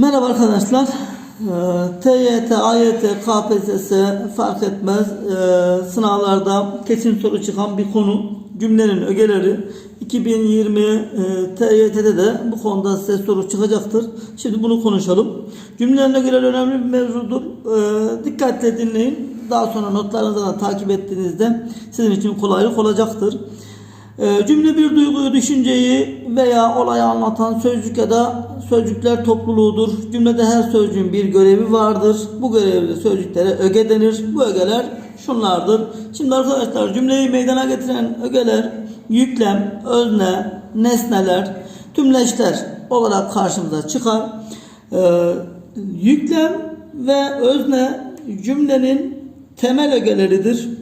Merhaba arkadaşlar. Ee, TYT, AYT, KPSS fark etmez. Ee, Sınavlarda kesin soru çıkan bir konu. Cümlenin ögeleri 2020 e, TYT'de de bu konuda size soru çıkacaktır. Şimdi bunu konuşalım. Cümlenin ögeleri önemli bir mevzudur. Ee, Dikkatle dinleyin. Daha sonra notlarınızı da takip ettiğinizde sizin için kolaylık olacaktır. Ee, Cümle bir duyguyu, düşünceyi veya olayı anlatan sözcük ya da sözcükler topluluğudur. Cümlede her sözcüğün bir görevi vardır. Bu görevli sözcüklere öge denir. Bu ögeler şunlardır. Şimdi arkadaşlar cümleyi meydana getiren ögeler yüklem, özne, nesneler, tümleçler olarak karşımıza çıkar. Ee, yüklem ve özne cümlenin temel ögeleridir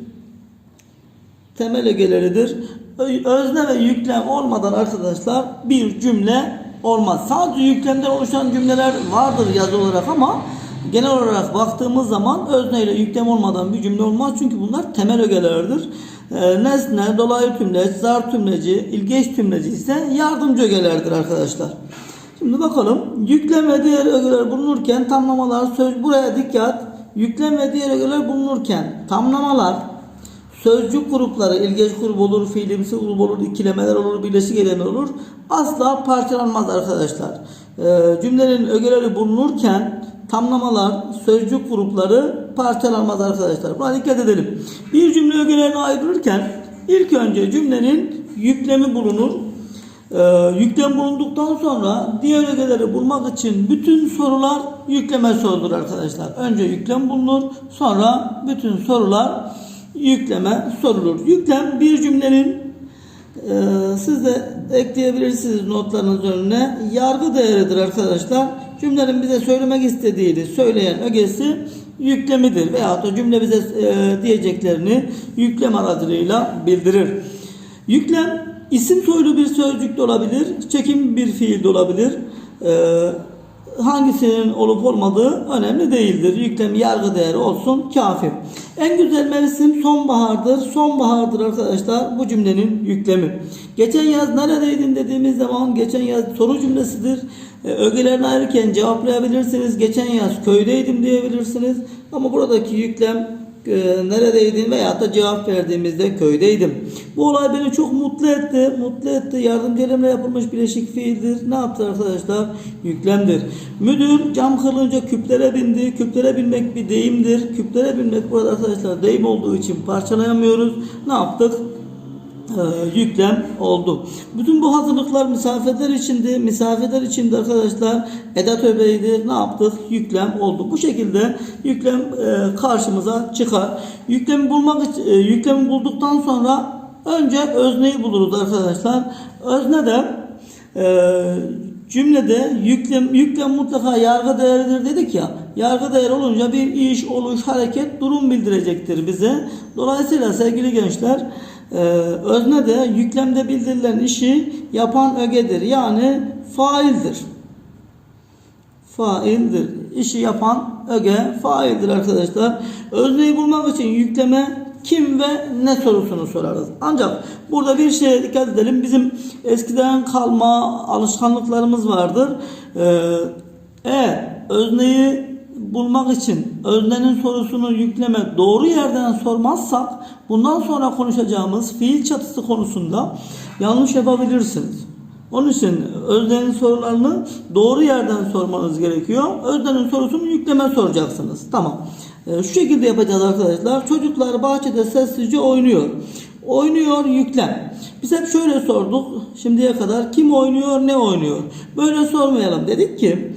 temel ögeleridir. Özne ve yüklem olmadan arkadaşlar bir cümle olmaz. Sadece yüklemden oluşan cümleler vardır yazı olarak ama genel olarak baktığımız zaman özne ile yüklem olmadan bir cümle olmaz. Çünkü bunlar temel ögelerdir. Ee, nesne, dolaylı tümleç, zar tümleci, ilgeç tümleci ise yardımcı ögelerdir arkadaşlar. Şimdi bakalım yüklem ve diğer ögeler bulunurken tamlamalar söz buraya dikkat. Yüklem ve diğer ögeler bulunurken tamlamalar Sözcük grupları ilgeç grup olur, fiilimsi grup olur, ikilemeler olur, birleşik eylemler olur. Asla parçalanmaz arkadaşlar. Ee, cümlenin ögeleri bulunurken tamlamalar, sözcük grupları parçalanmaz arkadaşlar. Buna dikkat edelim. Bir cümle ögelerine ayrılırken ilk önce cümlenin yüklemi bulunur. Ee, yüklem bulunduktan sonra diğer ögeleri bulmak için bütün sorular yükleme sorudur arkadaşlar. Önce yüklem bulunur, sonra bütün sorular yükleme sorulur. Yüklem bir cümlenin e, siz de ekleyebilirsiniz notlarınız önüne. Yargı değeridir arkadaşlar. Cümlenin bize söylemek istediğini söyleyen ögesi yüklemidir. Veyahut da cümle bize e, diyeceklerini yüklem aracılığıyla bildirir. Yüklem isim soylu bir sözcük de olabilir, çekim bir fiil de olabilir. E, hangisinin olup olmadığı önemli değildir. Yüklem yargı değeri olsun kafi. En güzel mevsim sonbahardır. Sonbahardır arkadaşlar bu cümlenin yüklemi. Geçen yaz neredeydin dediğimiz zaman geçen yaz soru cümlesidir. E, ögelerini ayırırken cevaplayabilirsiniz. Geçen yaz köydeydim diyebilirsiniz. Ama buradaki yüklem neredeydin veya da cevap verdiğimizde köydeydim. Bu olay beni çok mutlu etti. Mutlu etti. Yardımcı eylemle yapılmış bileşik fiildir. Ne yaptı arkadaşlar? Yüklemdir. Müdür cam kırılınca küplere bindi. Küplere binmek bir deyimdir. Küplere binmek burada arkadaşlar deyim olduğu için parçalayamıyoruz. Ne yaptık? Ee, yüklem oldu. Bütün bu hazırlıklar misafirler içindi. Misafirler içindi arkadaşlar. Edat öbeğiydi. Ne yaptık? Yüklem oldu. Bu şekilde yüklem e, karşımıza çıkar. Yüklemi bulmak e, yüklemi bulduktan sonra önce özneyi buluruz arkadaşlar. Özne de e, cümlede yüklem yüklem mutlaka yargı değeridir dedik ya. Yargı değeri olunca bir iş, oluş, hareket, durum bildirecektir bize. Dolayısıyla sevgili gençler ee, özne de yüklemde bildirilen işi yapan ögedir. Yani faildir. Faildir. İşi yapan öge faildir arkadaşlar. Özneyi bulmak için yükleme kim ve ne sorusunu sorarız. Ancak burada bir şeye dikkat edelim. Bizim eskiden kalma alışkanlıklarımız vardır. Ee, eğer özneyi bulmak için öznenin sorusunu yükleme doğru yerden sormazsak bundan sonra konuşacağımız fiil çatısı konusunda yanlış yapabilirsiniz. Onun için öznenin sorularını doğru yerden sormanız gerekiyor. Öznenin sorusunu yükleme soracaksınız. Tamam. Ee, şu şekilde yapacağız arkadaşlar. Çocuklar bahçede sessizce oynuyor. Oynuyor yüklem. Biz hep şöyle sorduk şimdiye kadar kim oynuyor ne oynuyor. Böyle sormayalım dedik ki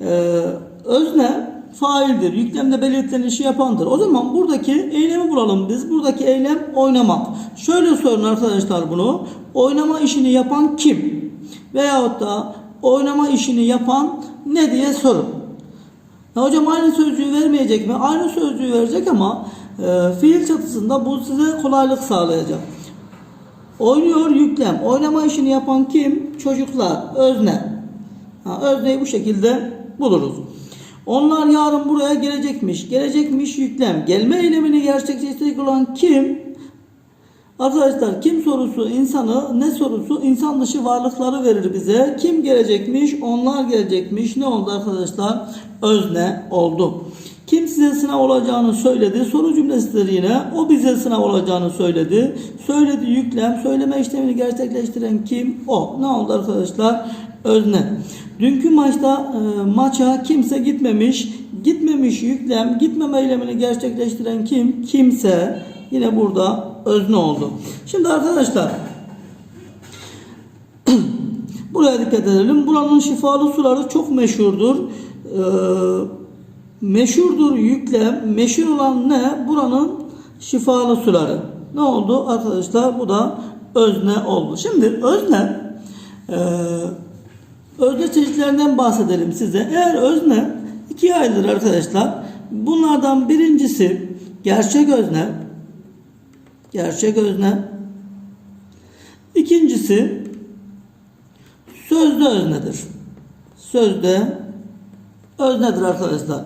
e, özne faildir. Yüklemde belirtilen işi yapandır. O zaman buradaki eylemi bulalım biz. Buradaki eylem oynamak. Şöyle sorun arkadaşlar bunu. Oynama işini yapan kim? Veyahut da oynama işini yapan ne diye sorun. Ya hocam aynı sözcüğü vermeyecek mi? Aynı sözcüğü verecek ama e, fiil çatısında bu size kolaylık sağlayacak. Oynuyor yüklem. Oynama işini yapan kim? Çocuklar. Özne. Ha, özneyi bu şekilde buluruz. Onlar yarın buraya gelecekmiş. Gelecekmiş yüklem. Gelme eylemini gerçekleştirecek olan kim? Arkadaşlar kim sorusu insanı, ne sorusu insan dışı varlıkları verir bize. Kim gelecekmiş? Onlar gelecekmiş. Ne oldu arkadaşlar? Özne oldu. Kim size sınav olacağını söyledi. Soru cümlesidir yine. O bize sınav olacağını söyledi. Söyledi yüklem. Söyleme işlemini gerçekleştiren kim? O. Ne oldu arkadaşlar? Özne. Dünkü maçta e, maça kimse gitmemiş. Gitmemiş yüklem. Gitmeme eylemini gerçekleştiren kim? Kimse. Yine burada özne oldu. Şimdi arkadaşlar buraya dikkat edelim. Buranın şifalı suları çok meşhurdur. Ee, meşhurdur yüklem. Meşhur olan ne? Buranın şifalı suları. Ne oldu arkadaşlar? Bu da özne oldu. Şimdi özne e, özne çeşitlerinden bahsedelim size. Eğer özne ikiye ayrılır arkadaşlar. Bunlardan birincisi gerçek özne. Gerçek özne. İkincisi sözde öznedir. Sözde öznedir arkadaşlar.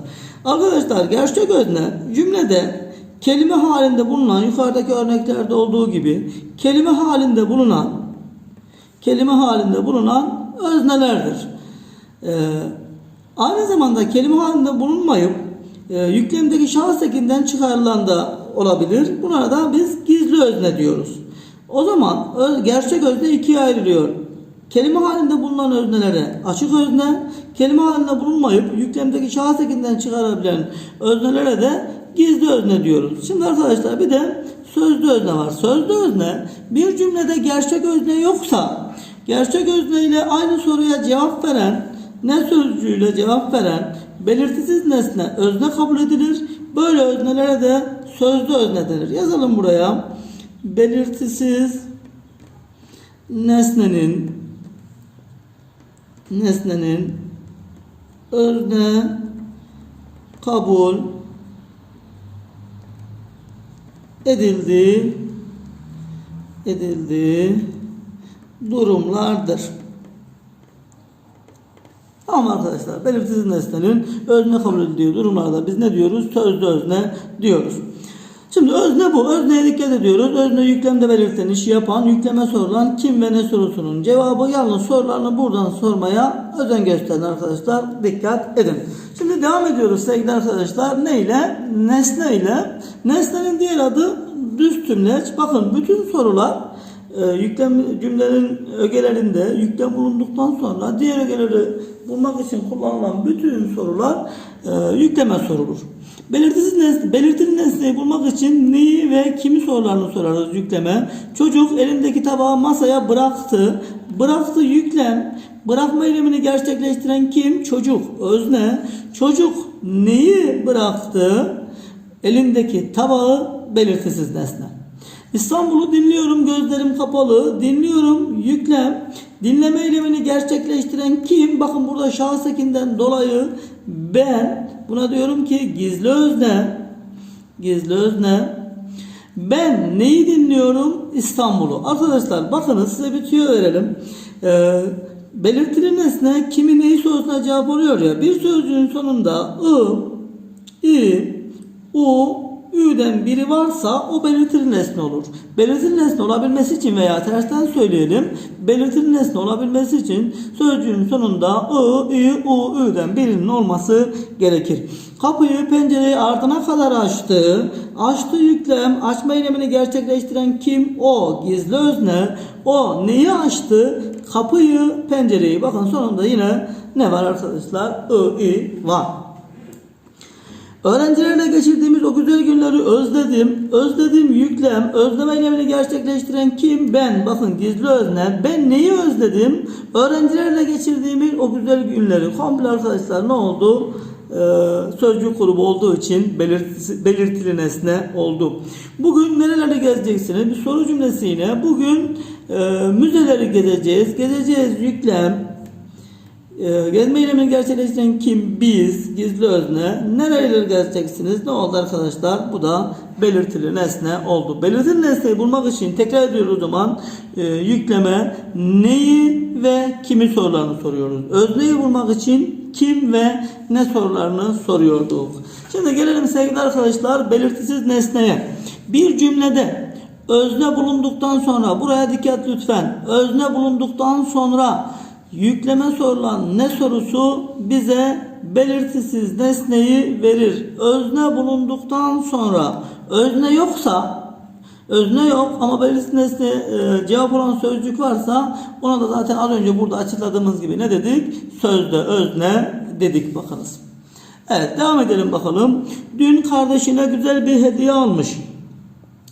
Arkadaşlar gerçek özne cümlede kelime halinde bulunan yukarıdaki örneklerde olduğu gibi kelime halinde bulunan kelime halinde bulunan öznelerdir. Ee, aynı zamanda kelime halinde bulunmayıp e, yüklemdeki şahıs ekinden çıkarılan da olabilir. Buna da biz gizli özne diyoruz. O zaman öz, gerçek özne ikiye ayrılıyor. Kelime halinde bulunan öznelere açık özne, kelime halinde bulunmayıp yüklemdeki şahıs ekinden çıkarabilen öznelere de gizli özne diyoruz. Şimdi arkadaşlar bir de sözlü özne var. Sözlü özne bir cümlede gerçek özne yoksa gerçek özne ile aynı soruya cevap veren ne sözcüğüyle cevap veren belirtisiz nesne özne kabul edilir. Böyle öznelere de sözlü özne denir. Yazalım buraya. Belirtisiz nesnenin nesnenin özne kabul edildiği edildiği durumlardır. Ama arkadaşlar belirtisiz nesnenin özne kabul edildiği durumlarda biz ne diyoruz? Sözlü özne diyoruz. Şimdi özne bu. Özneye dikkat ediyoruz. Özne yüklemde belirtilen işi yapan, yükleme sorulan kim ve ne sorusunun cevabı yalnız sorularını buradan sormaya özen gösterin arkadaşlar. Dikkat edin. Şimdi devam ediyoruz sevgili arkadaşlar. Ne ile? Nesne ile. Nesnenin diğer adı düz tümleç. Bakın bütün sorular e, yüklem cümlenin ögelerinde yüklem bulunduktan sonra diğer ögeleri bulmak için kullanılan bütün sorular e, yükleme sorulur. Belirtisiz nesne, belirtili nesneyi bulmak için neyi ve kimi sorularını sorarız yükleme. Çocuk elindeki tabağı masaya bıraktı. Bıraktı yüklem. Bırakma eylemini gerçekleştiren kim? Çocuk. Özne. Çocuk neyi bıraktı? Elindeki tabağı belirtisiz nesne. İstanbul'u dinliyorum gözlerim kapalı. Dinliyorum yüklem. Dinleme eylemini gerçekleştiren kim? Bakın burada şahıs ekinden dolayı ben buna diyorum ki gizli özne. Gizli özne. Ben neyi dinliyorum? İstanbul'u. Arkadaşlar bakınız size bir tüyo verelim. Ee, belirtili nesne kimi neyi sorusuna cevap oluyor ya. Bir sözcüğün sonunda ı, i, u, Ü'den biri varsa o belirtili nesne olur. Belirtili nesne olabilmesi için veya tersten söyleyelim. Belirtili nesne olabilmesi için sözcüğün sonunda I, I, U, Ü'den birinin olması gerekir. Kapıyı pencereyi ardına kadar açtı. Açtı yüklem. Açma eylemini gerçekleştiren kim? O. Gizli özne. O neyi açtı? Kapıyı, pencereyi. Bakın sonunda yine ne var arkadaşlar? I, I var. Öğrencilerle geçirdiğimiz o güzel günleri özledim. Özledim yüklem. Özleme eylemini gerçekleştiren kim? Ben. Bakın gizli özne. Ben neyi özledim? Öğrencilerle geçirdiğimiz o güzel günleri. Komple arkadaşlar ne oldu? Ee, sözcük grubu olduğu için belirtisi, belirtili nesne oldu. Bugün nereleri gezeceksiniz? Bir soru cümlesi yine. Bugün e, müzeleri gezeceğiz. Gezeceğiz yüklem. Ee, gezme eylemini gerçekleştiren kim? Biz, gizli özne. Nereleri gezeceksiniz? Ne oldu arkadaşlar? Bu da belirtili nesne oldu. Belirtili nesneyi bulmak için tekrar ediyoruz o zaman e, yükleme neyi ve kimi sorularını soruyoruz. Özneyi bulmak için kim ve ne sorularını soruyorduk. Şimdi gelelim sevgili arkadaşlar belirtisiz nesneye. Bir cümlede Özne bulunduktan sonra buraya dikkat lütfen. Özne bulunduktan sonra yükleme sorulan ne sorusu bize belirtisiz nesneyi verir. Özne bulunduktan sonra özne yoksa özne yok ama belirtisiz nesne e, cevap olan sözcük varsa ona da zaten az önce burada açıkladığımız gibi ne dedik? Sözde özne dedik bakınız. Evet devam edelim bakalım. Dün kardeşine güzel bir hediye almış.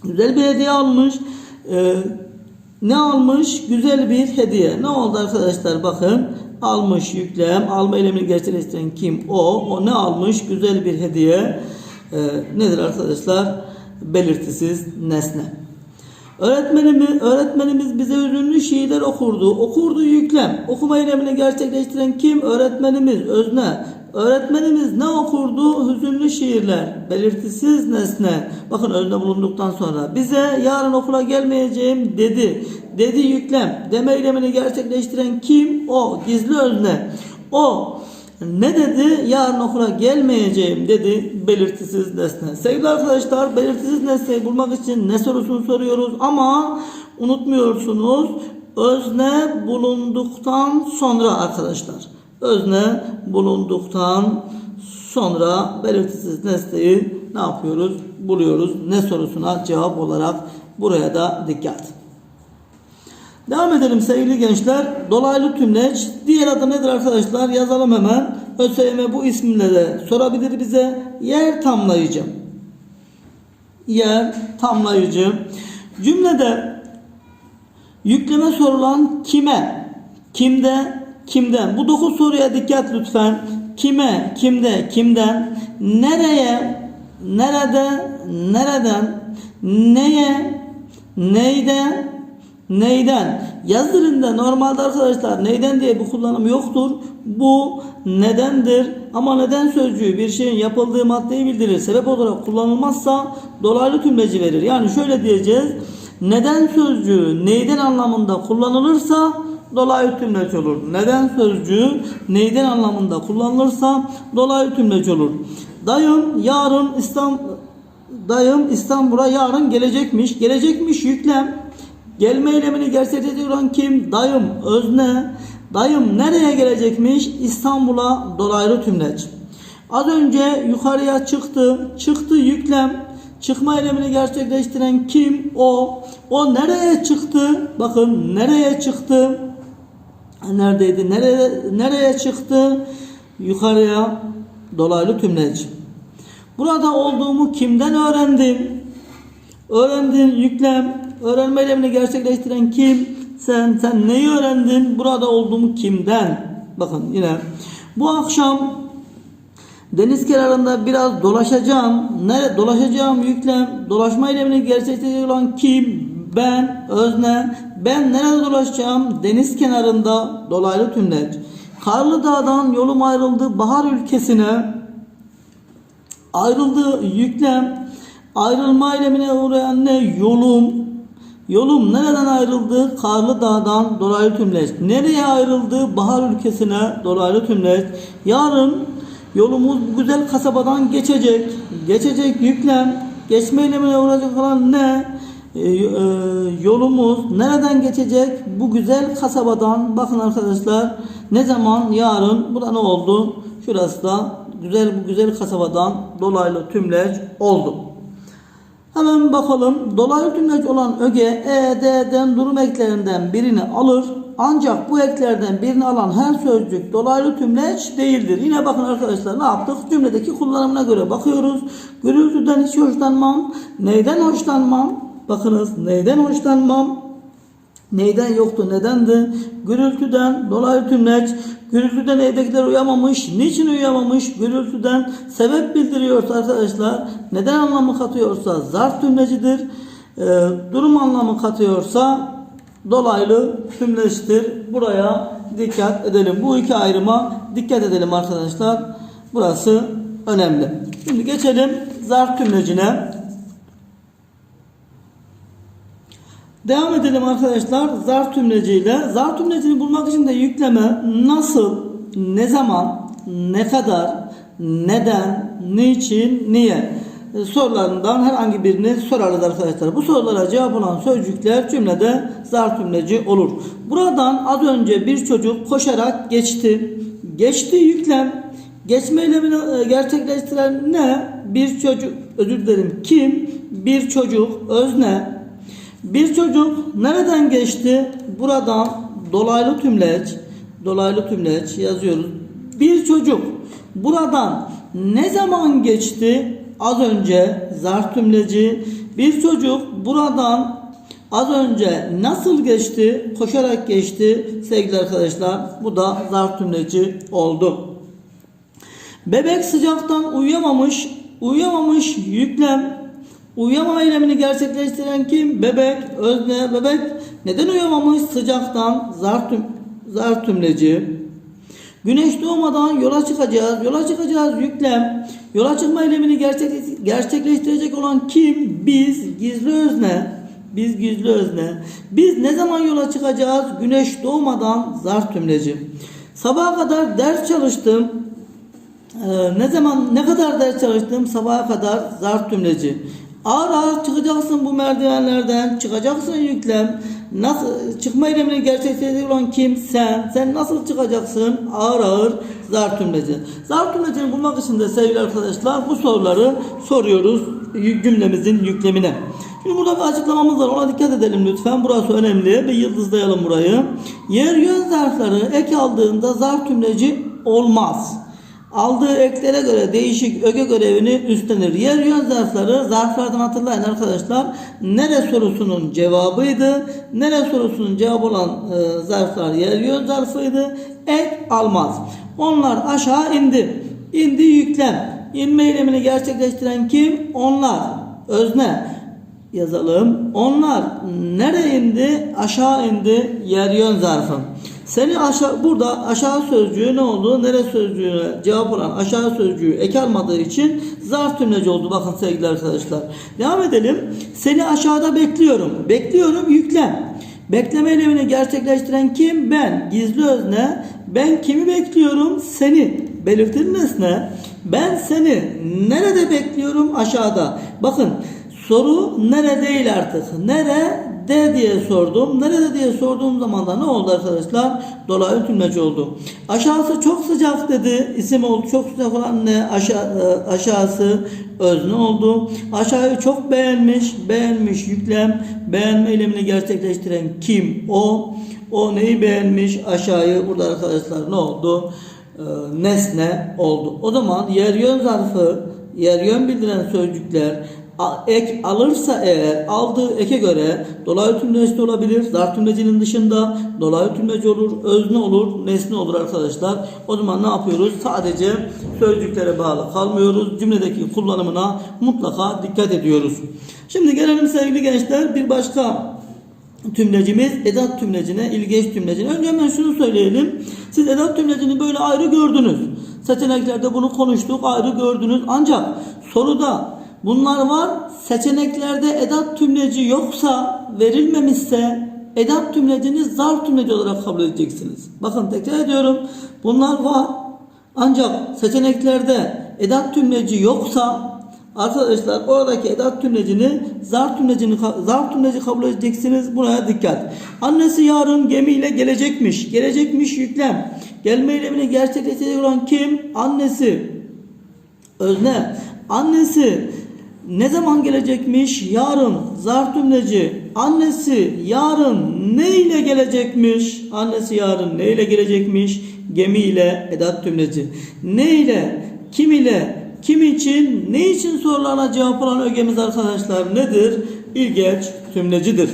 Güzel bir hediye almış. Ee, ne almış? Güzel bir hediye. Ne oldu arkadaşlar? Bakın. Almış yüklem. Alma eylemini gerçekleştiren kim? O. O ne almış? Güzel bir hediye. Ee, nedir arkadaşlar? Belirtisiz nesne. Öğretmenimiz, öğretmenimiz bize hüzünlü şiirler okurdu. Okurdu yüklem. Okuma eylemini gerçekleştiren kim? Öğretmenimiz. Özne. Öğretmenimiz ne okurdu? Hüzünlü şiirler. Belirtisiz nesne. Bakın özne bulunduktan sonra. Bize yarın okula gelmeyeceğim dedi. Dedi yüklem. Deme eylemini gerçekleştiren kim? O. Gizli özne. O. Ne dedi? Yarın okula gelmeyeceğim dedi belirtisiz nesne. Sevgili arkadaşlar belirtisiz nesneyi bulmak için ne sorusunu soruyoruz ama unutmuyorsunuz özne bulunduktan sonra arkadaşlar. Özne bulunduktan sonra belirtisiz nesneyi ne yapıyoruz? Buluyoruz. Ne sorusuna cevap olarak buraya da dikkat. Devam edelim sevgili gençler. Dolaylı tümleç. Diğer adı nedir arkadaşlar? Yazalım hemen. ÖSYM bu isimle de sorabilir bize. Yer tamlayıcı. Yer tamlayıcı. Cümlede yükleme sorulan kime? Kimde? Kimden? Bu dokuz soruya dikkat lütfen. Kime? Kimde? Kimden? Nereye? Nerede? Nereden? Neye? Neyde? Neyden? Yaz dilinde normalde arkadaşlar neyden diye bir kullanım yoktur. Bu nedendir ama neden sözcüğü bir şeyin yapıldığı maddeyi bildirir. Sebep olarak kullanılmazsa dolaylı tümleci verir. Yani şöyle diyeceğiz. Neden sözcüğü neyden anlamında kullanılırsa dolaylı tümleç olur. Neden sözcüğü neyden anlamında kullanılırsa dolaylı tümleç olur. Dayım yarın İstanbul dayım İstanbul'a yarın gelecekmiş. Gelecekmiş yüklem. Gelme eylemini gerçekleştiren kim? Dayım, özne. Dayım nereye gelecekmiş? İstanbul'a dolaylı tümleç. Az önce yukarıya çıktı. Çıktı yüklem. Çıkma eylemini gerçekleştiren kim? O. O nereye çıktı? Bakın nereye çıktı? Neredeydi? Nereye, nereye çıktı? Yukarıya dolaylı tümleç. Burada olduğumu kimden öğrendim? Öğrendin yüklem. Öğrenme eylemini gerçekleştiren kim? Sen. Sen neyi öğrendin? Burada olduğumu kimden? Bakın yine. Bu akşam deniz kenarında biraz dolaşacağım. Nere dolaşacağım yüklem. Dolaşma eylemini gerçekleştiren kim? Ben. Özne. Ben nerede dolaşacağım? Deniz kenarında dolaylı tümleç. Karlı Dağ'dan yolum ayrıldı bahar ülkesine. Ayrıldı yüklem. Ayrılma eylemine uğrayan ne? Yolum. Yolum nereden ayrıldı? Karlı Dağ'dan dolaylı tümleç. Nereye ayrıldı? Bahar ülkesine dolaylı tümleç. Yarın yolumuz bu güzel kasabadan geçecek. Geçecek yüklem. Geçme eylemine uğrayacak olan ne? Ee, e, yolumuz nereden geçecek? Bu güzel kasabadan. Bakın arkadaşlar ne zaman? Yarın. Bu da ne oldu? Şurası da güzel bu güzel kasabadan dolaylı tümleç oldu. Hemen bakalım. Dolaylı tümleç olan öge e, durum eklerinden birini alır. Ancak bu eklerden birini alan her sözcük dolaylı tümleç değildir. Yine bakın arkadaşlar ne yaptık? Cümledeki kullanımına göre bakıyoruz. Gürültüden hiç hoşlanmam. Neyden hoşlanmam? Bakınız neyden hoşlanmam? Neyden yoktu? Nedendi? Gürültüden, dolaylı tümleç. Gürültüden evdekiler uyamamış. Niçin uyamamış? Gürültüden sebep bildiriyorsa arkadaşlar. Neden anlamı katıyorsa zarf tümlecidir. Ee, durum anlamı katıyorsa dolaylı tümleçtir. Buraya dikkat edelim. Bu iki ayrıma dikkat edelim arkadaşlar. Burası önemli. Şimdi geçelim zarf tümlecine. Devam edelim arkadaşlar zarf tümleciyle. Zarf tümlecini bulmak için de yükleme nasıl, ne zaman, ne kadar, neden, niçin, niye. e, sorularından herhangi birini sorarız arkadaşlar. Bu sorulara cevap olan sözcükler cümlede zar tümleci olur. Buradan az önce bir çocuk koşarak geçti. Geçti yüklem. Geçme eylemini e, gerçekleştiren ne? Bir çocuk, özür dilerim kim? Bir çocuk, özne. Bir çocuk nereden geçti? Buradan dolaylı tümleç, dolaylı tümleç yazıyoruz. Bir çocuk buradan ne zaman geçti? Az önce zarf tümleci. Bir çocuk buradan az önce nasıl geçti? Koşarak geçti sevgili arkadaşlar. Bu da zarf tümleci oldu. Bebek sıcaktan uyuyamamış, uyuyamamış yüklem. Uyuyamama eylemini gerçekleştiren kim? Bebek, özne, bebek. Neden uyuyamamış? Sıcaktan, zar, tüm, zar tümleci. Güneş doğmadan yola çıkacağız. Yola çıkacağız yüklem. Yola çıkma eylemini gerçek, gerçekleştirecek olan kim? Biz, gizli özne. Biz gizli özne. Biz ne zaman yola çıkacağız? Güneş doğmadan zar tümleci. Sabaha kadar ders çalıştım. Ee, ne zaman ne kadar ders çalıştım sabaha kadar zarf tümleci. Ağır ağır çıkacaksın bu merdivenlerden, çıkacaksın yüklem. Nasıl çıkma eylemini gerçekleştirecek olan kim? Sen. Sen nasıl çıkacaksın? Ağır ağır zarf tümleci. Zarf tümlecini bulmak için de sevgili arkadaşlar bu soruları soruyoruz cümlemizin yüklemine. Şimdi burada bir açıklamamız var. Ona dikkat edelim lütfen. Burası önemli. Bir yıldızlayalım burayı. Yer yön zarfları ek aldığında zarf tümleci olmaz. Aldığı eklere göre değişik öge görevini üstlenir. Yer yön zarfları zarflardan hatırlayın arkadaşlar. Nere sorusunun cevabıydı. Nere sorusunun cevabı olan e, zarflar yer yön zarfıydı. Ek almaz. Onlar aşağı indi. İndi yüklem. İnme eylemini gerçekleştiren kim? Onlar. Özne yazalım. Onlar nereye indi? Aşağı indi. Yer yön zarfı. Seni aşağı burada aşağı sözcüğü ne oldu? Nere sözcüğüne cevap olan aşağı sözcüğü ek almadığı için zarf tümleci oldu. Bakın sevgili arkadaşlar. Devam edelim. Seni aşağıda bekliyorum. Bekliyorum yüklem. Bekleme eylemini gerçekleştiren kim? Ben. Gizli özne. Ben kimi bekliyorum? Seni. Belirtir nesne. Ben seni nerede bekliyorum? Aşağıda. Bakın soru nere değil artık. Nere de diye sordum. Nerede diye sorduğum zaman da ne oldu arkadaşlar? Dolaylı tümleci oldu. Aşağısı çok sıcak dedi. İsim oldu. Çok sıcak olan ne? Aşağı, e, aşağısı özne oldu. Aşağıyı çok beğenmiş. Beğenmiş yüklem. Beğenme eylemini gerçekleştiren kim? O. O neyi beğenmiş? Aşağıyı burada arkadaşlar ne oldu? Ee, nesne oldu. O zaman yer yön zarfı, yer yön bildiren sözcükler ek alırsa eğer aldığı eke göre dolaylı tümleci olabilir. Zarf tümlecinin dışında dolaylı tümleci olur, özne olur, nesne olur arkadaşlar. O zaman ne yapıyoruz? Sadece sözcüklere bağlı kalmıyoruz. Cümledeki kullanımına mutlaka dikkat ediyoruz. Şimdi gelelim sevgili gençler bir başka tümlecimiz edat tümlecine, ilgeç tümlecine. Önce hemen şunu söyleyelim. Siz edat tümlecini böyle ayrı gördünüz. Seçeneklerde bunu konuştuk, ayrı gördünüz. Ancak soruda bunlar var. Seçeneklerde edat tümleci yoksa, verilmemişse edat tümlecini zarf tümleci olarak kabul edeceksiniz. Bakın tekrar ediyorum. Bunlar var. Ancak seçeneklerde edat tümleci yoksa Arkadaşlar oradaki edat tümlecini zarf tümlecini zarf tümleci kabul edeceksiniz. Buraya dikkat. Annesi yarın gemiyle gelecekmiş. Gelecekmiş yüklem. Gelme eylemini gerçekleştirecek olan kim? Annesi. Özne. Annesi ne zaman gelecekmiş? Yarın. Zarf tümleci. Annesi yarın ne ile gelecekmiş? Annesi yarın ne ile gelecekmiş? Gemiyle edat tümleci. Ne ile? Kim ile? Kim için? Ne için sorularına cevap olan ögemiz arkadaşlar nedir? İlgeç tümlecidir.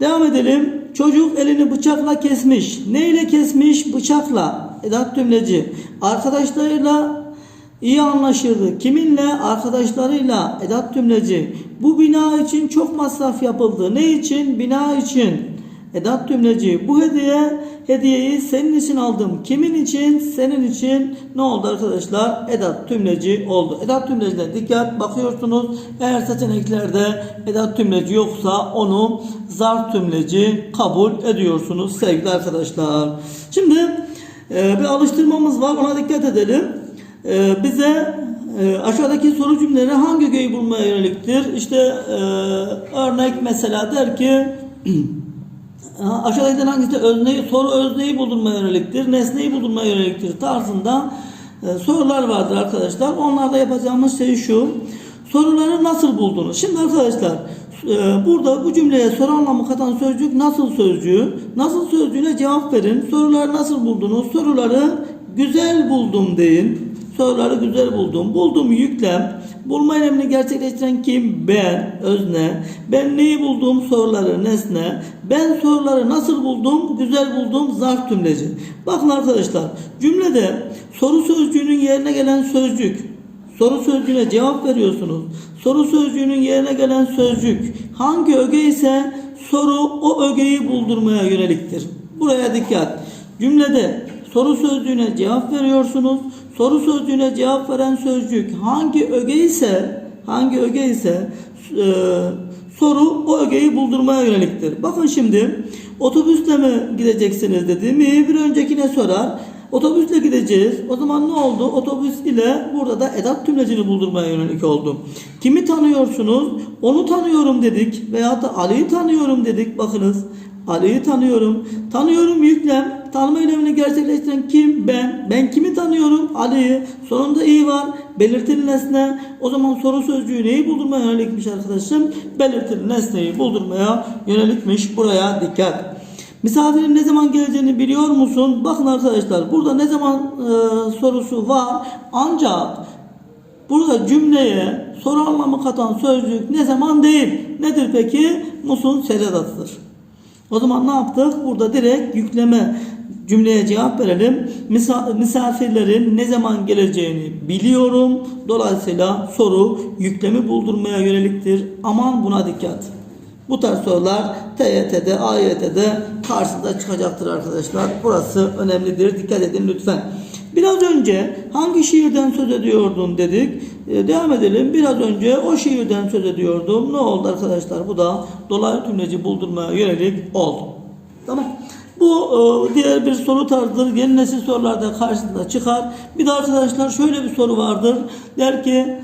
Devam edelim. Çocuk elini bıçakla kesmiş. Ne ile kesmiş? Bıçakla. Edat tümleci. Arkadaşlarıyla iyi anlaşırdı. Kiminle? Arkadaşlarıyla. Edat tümleci. Bu bina için çok masraf yapıldı. Ne için? Bina için. Edat tümleci. Bu hediye hediyeyi senin için aldım. Kimin için? Senin için. Ne oldu arkadaşlar? Edat tümleci oldu. Edat tümlecine dikkat bakıyorsunuz. Eğer seçeneklerde edat tümleci yoksa onu zarf tümleci kabul ediyorsunuz sevgili arkadaşlar. Şimdi e, bir alıştırmamız var. Ona dikkat edelim. E, bize e, aşağıdaki soru cümleleri hangi ögeyi bulmaya yöneliktir? İşte e, örnek mesela der ki Aşağıdakilerden hangisi özneyi, soru özneyi buldurmaya yöneliktir, nesneyi buldurmaya yöneliktir tarzında e, sorular vardır arkadaşlar. Onlarda yapacağımız şey şu. Soruları nasıl buldunuz? Şimdi arkadaşlar burada bu cümleye soru anlamı katan sözcük nasıl sözcüğü, nasıl sözcüğüne cevap verin. Soruları nasıl buldunuz? Soruları güzel buldum deyin. Soruları güzel buldum. Buldum yüklem. Bulma eylemini gerçekleştiren kim? Ben, özne. Ben neyi buldum? Soruları, nesne. Ben soruları nasıl buldum? Güzel buldum, zarf tümleci. Bakın arkadaşlar, cümlede soru sözcüğünün yerine gelen sözcük, soru sözcüğüne cevap veriyorsunuz. Soru sözcüğünün yerine gelen sözcük hangi öge ise soru o ögeyi buldurmaya yöneliktir. Buraya dikkat. Cümlede soru sözcüğüne cevap veriyorsunuz. Soru sözcüğüne cevap veren sözcük hangi öge ise hangi öge ise e, soru o ögeyi buldurmaya yöneliktir. Bakın şimdi otobüsle mi gideceksiniz dedi mi bir öncekine sorar. Otobüsle gideceğiz. O zaman ne oldu? Otobüs ile burada da edat tümlecini buldurmaya yönelik oldu. Kimi tanıyorsunuz? Onu tanıyorum dedik. Veyahut da Ali'yi tanıyorum dedik. Bakınız. Ali'yi tanıyorum. Tanıyorum yüklem. Tanıma eylemini gerçekleştiren kim? Ben. Ben kimi tanıyorum? Ali'yi. Sonunda iyi var. Belirtili nesne. O zaman soru sözcüğü neyi buldurmaya yönelikmiş arkadaşım? Belirtili nesneyi buldurmaya yönelikmiş. Buraya dikkat. Misafirin ne zaman geleceğini biliyor musun? Bakın arkadaşlar burada ne zaman e, sorusu var. Ancak burada cümleye soru anlamı katan sözcük ne zaman değil. Nedir peki? Musun seredatıdır. O zaman ne yaptık? Burada direkt yükleme cümleye cevap verelim. Misa- misafirlerin ne zaman geleceğini biliyorum. Dolayısıyla soru yüklemi buldurmaya yöneliktir. Aman buna dikkat. Bu tarz sorular TYT'de, AYT'de karşınıza çıkacaktır arkadaşlar. Burası önemlidir. Dikkat edin lütfen. Biraz önce hangi şiirden söz ediyordun dedik. Ee, devam edelim. Biraz önce o şiirden söz ediyordum. Ne oldu arkadaşlar? Bu da dolaylı tümleci buldurmaya yönelik oldu. Tamam. Bu e, diğer bir soru tarzıdır. Yeni nesil sorularda karşınıza çıkar. Bir de arkadaşlar şöyle bir soru vardır. Der ki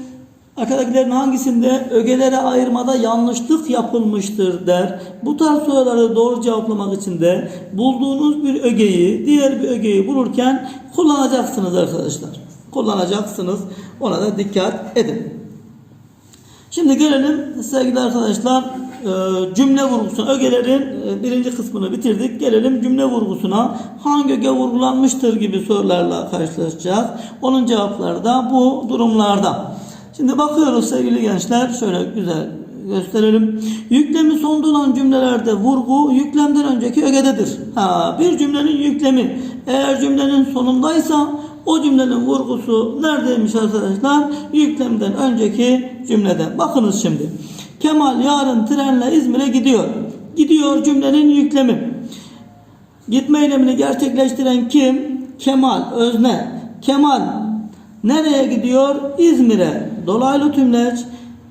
Aşağıdakilerin hangisinde ögelere ayırmada yanlışlık yapılmıştır der. Bu tarz soruları doğru cevaplamak için de bulduğunuz bir ögeyi diğer bir ögeyi bulurken kullanacaksınız arkadaşlar. Kullanacaksınız. Ona da dikkat edin. Şimdi gelelim sevgili arkadaşlar e, cümle vurgusuna. Ögelerin e, birinci kısmını bitirdik. Gelelim cümle vurgusuna. Hangi öge vurgulanmıştır gibi sorularla karşılaşacağız. Onun cevapları da bu durumlarda. Şimdi bakıyoruz sevgili gençler. Şöyle güzel gösterelim. Yüklemi sonda olan cümlelerde vurgu yüklemden önceki ögededir. Ha, bir cümlenin yüklemi eğer cümlenin sonundaysa o cümlenin vurgusu neredeymiş arkadaşlar? Yüklemden önceki cümlede. Bakınız şimdi. Kemal yarın trenle İzmir'e gidiyor. Gidiyor cümlenin yüklemi. Gitme eylemini gerçekleştiren kim? Kemal, özne. Kemal nereye gidiyor? İzmir'e. Dolaylı tümleç.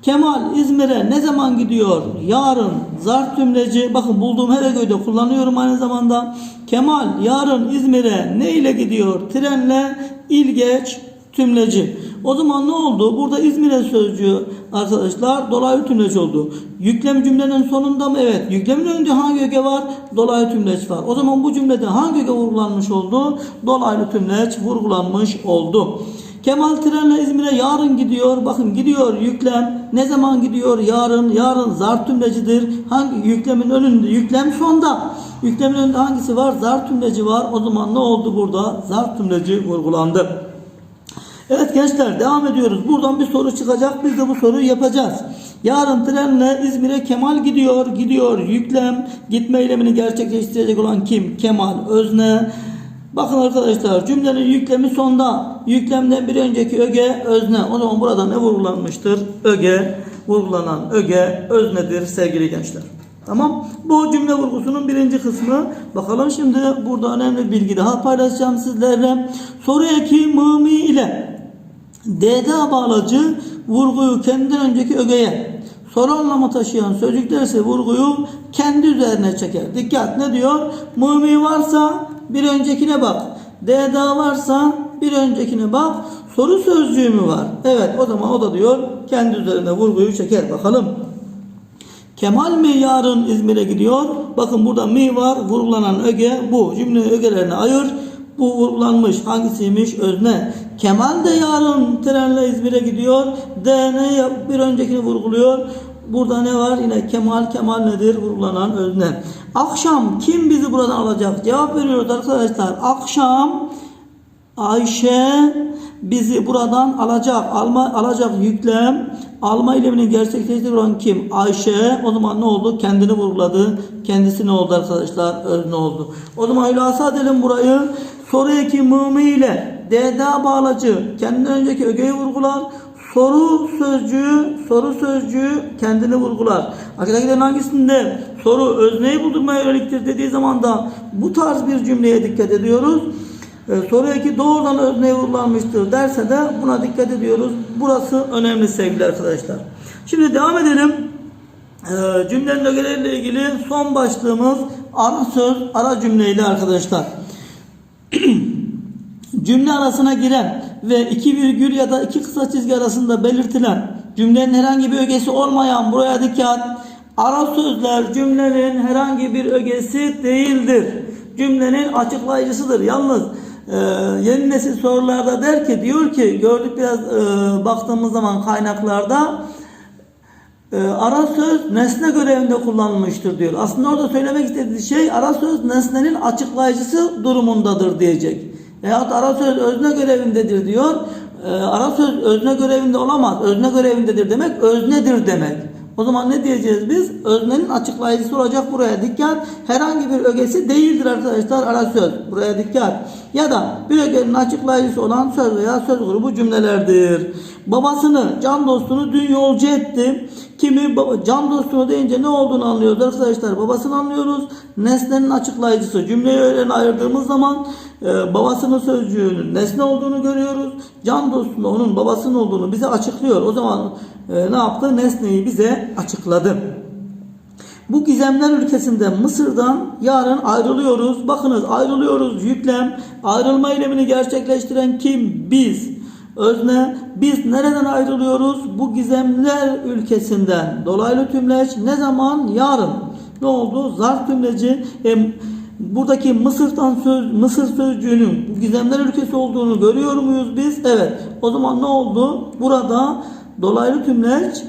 Kemal İzmir'e ne zaman gidiyor? Yarın. Zarf tümleci. Bakın bulduğum her ögeyi kullanıyorum aynı zamanda. Kemal yarın İzmir'e ne ile gidiyor? Trenle ilgeç tümleci. O zaman ne oldu? Burada İzmir'e sözcüğü arkadaşlar dolaylı tümleç oldu. Yüklem cümlenin sonunda mı? Evet. Yüklemin önünde hangi öge var? Dolaylı tümleç var. O zaman bu cümlede hangi öge vurgulanmış oldu? Dolaylı tümleç vurgulanmış oldu. Kemal trenle İzmir'e yarın gidiyor. Bakın gidiyor yüklem. Ne zaman gidiyor? Yarın. Yarın zar tümlecidir. Hangi yüklemin önünde? Yüklem sonda. Yüklemin önünde hangisi var? Zar tümleci var. O zaman ne oldu burada? Zar tümleci vurgulandı. Evet gençler devam ediyoruz. Buradan bir soru çıkacak. Biz de bu soruyu yapacağız. Yarın trenle İzmir'e Kemal gidiyor. Gidiyor yüklem. Gitme eylemini gerçekleştirecek olan kim? Kemal özne. Bakın arkadaşlar cümlenin yüklemi sonda. Yüklemden bir önceki öge özne. O zaman burada ne vurgulanmıştır? Öge. Vurgulanan öge öznedir sevgili gençler. Tamam. Bu cümle vurgusunun birinci kısmı. Bakalım şimdi burada önemli bilgi daha paylaşacağım sizlerle. Soru eki mımi ile DD bağlacı vurguyu kendinden önceki ögeye soru anlamı taşıyan sözcükler ise vurguyu kendi üzerine çeker. Dikkat ne diyor? Mumi varsa bir öncekine bak. DD varsa bir öncekine bak. soru sözcüğü mü var? Evet o zaman o da diyor kendi üzerine vurguyu çeker bakalım. Kemal mi yarın İzmir'e gidiyor? Bakın burada mi var, vurgulanan öge bu. Cümle ögelerine ayır. Bu vurgulanmış. Hangisiymiş? Özne. Kemal de yarın trenle İzmir'e gidiyor. D ne yap? Bir öncekini vurguluyor. Burada ne var? Yine Kemal. Kemal nedir? Vurgulanan özne. Akşam kim bizi buradan alacak? Cevap veriyoruz arkadaşlar. Akşam Ayşe bizi buradan alacak. Alma alacak yüklem. Alma eylemini gerçekleştiren kim? Ayşe. O zaman ne oldu? Kendini vurguladı. Kendisi ne oldu arkadaşlar? Özne oldu. O zaman hülasa edelim burayı. Soru eki mımı ile DDA bağlacı kendinden önceki ögeyi vurgular. Soru sözcüğü, soru sözcüğü kendini vurgular. Aşağıdakilerin hangisinde soru özneyi buldurmaya yöneliktir dediği zaman da bu tarz bir cümleye dikkat ediyoruz. E, soru eki doğrudan özneye vurgulanmıştır derse de buna dikkat ediyoruz. Burası önemli sevgili arkadaşlar. Şimdi devam edelim. E, cümlenin ögeleriyle ilgili son başlığımız ara söz, ara cümleyle arkadaşlar. Cümle arasına giren ve iki virgül ya da iki kısa çizgi arasında belirtilen cümlenin herhangi bir ögesi olmayan buraya dikkat. Ara sözler cümlenin herhangi bir ögesi değildir. Cümlenin açıklayıcısıdır. Yalnız e, yeni nesil sorularda der ki diyor ki gördük biraz e, baktığımız zaman kaynaklarda e, ara söz nesne görevinde kullanılmıştır diyor. Aslında orada söylemek istediği şey ara söz nesnenin açıklayıcısı durumundadır diyecek. Veyahut ara söz özne görevindedir diyor. E, ara söz özne görevinde olamaz. Özne görevindedir demek öznedir demek. O zaman ne diyeceğiz biz? Öznenin açıklayıcısı olacak buraya dikkat. Herhangi bir ögesi değildir arkadaşlar ara söz. Buraya dikkat. Ya da bir ögenin açıklayıcısı olan söz veya söz grubu cümlelerdir. Babasını, can dostunu dün yolcu etti. Kimi can dostunu deyince ne olduğunu anlıyoruz arkadaşlar. Babasını anlıyoruz. Nesnenin açıklayıcısı. Cümleyi öğrene ayırdığımız zaman babasının sözcüğünün nesne olduğunu görüyoruz. Can dostunu onun babasının olduğunu bize açıklıyor. O zaman e, ne yaptı? Nesneyi bize açıkladı. Bu gizemler ülkesinde Mısır'dan yarın ayrılıyoruz. Bakınız ayrılıyoruz yüklem. Ayrılma eylemini gerçekleştiren kim? Biz. Özne biz nereden ayrılıyoruz? Bu gizemler ülkesinden. Dolaylı tümleç ne zaman? Yarın. Ne oldu? Zarf tümleci e, buradaki Mısır'dan söz, Mısır sözcüğünün gizemler ülkesi olduğunu görüyor muyuz biz? Evet. O zaman ne oldu? Burada dolaylı tümleç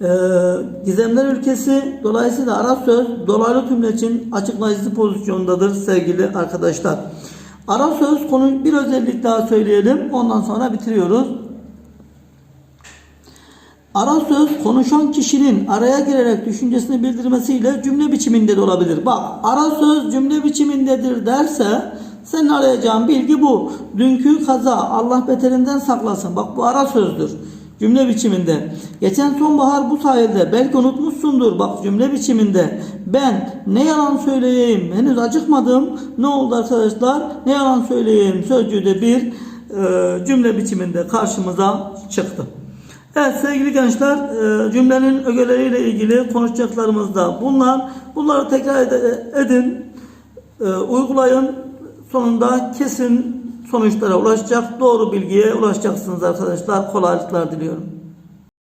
e, gizemler ülkesi dolayısıyla ara söz dolaylı tümleçin açıklayıcısı pozisyonundadır sevgili arkadaşlar. Ara söz konu bir özellik daha söyleyelim. Ondan sonra bitiriyoruz. Ara söz konuşan kişinin araya girerek düşüncesini bildirmesiyle cümle biçiminde de olabilir. Bak ara söz cümle biçimindedir derse senin arayacağın bilgi bu. Dünkü kaza Allah beterinden saklasın. Bak bu ara sözdür. Cümle biçiminde. Geçen sonbahar bu sahilde belki unutmuşsundur bak cümle biçiminde. Ben ne yalan söyleyeyim henüz acıkmadım. Ne oldu arkadaşlar? Ne yalan söyleyeyim sözcüğü de bir e, cümle biçiminde karşımıza çıktı. Evet sevgili gençler e, cümlenin ögeleriyle ilgili konuşacaklarımız da bunlar. Bunları tekrar ed- edin, e, uygulayın. Sonunda kesin sonuçlara ulaşacak, doğru bilgiye ulaşacaksınız arkadaşlar. Kolaylıklar diliyorum.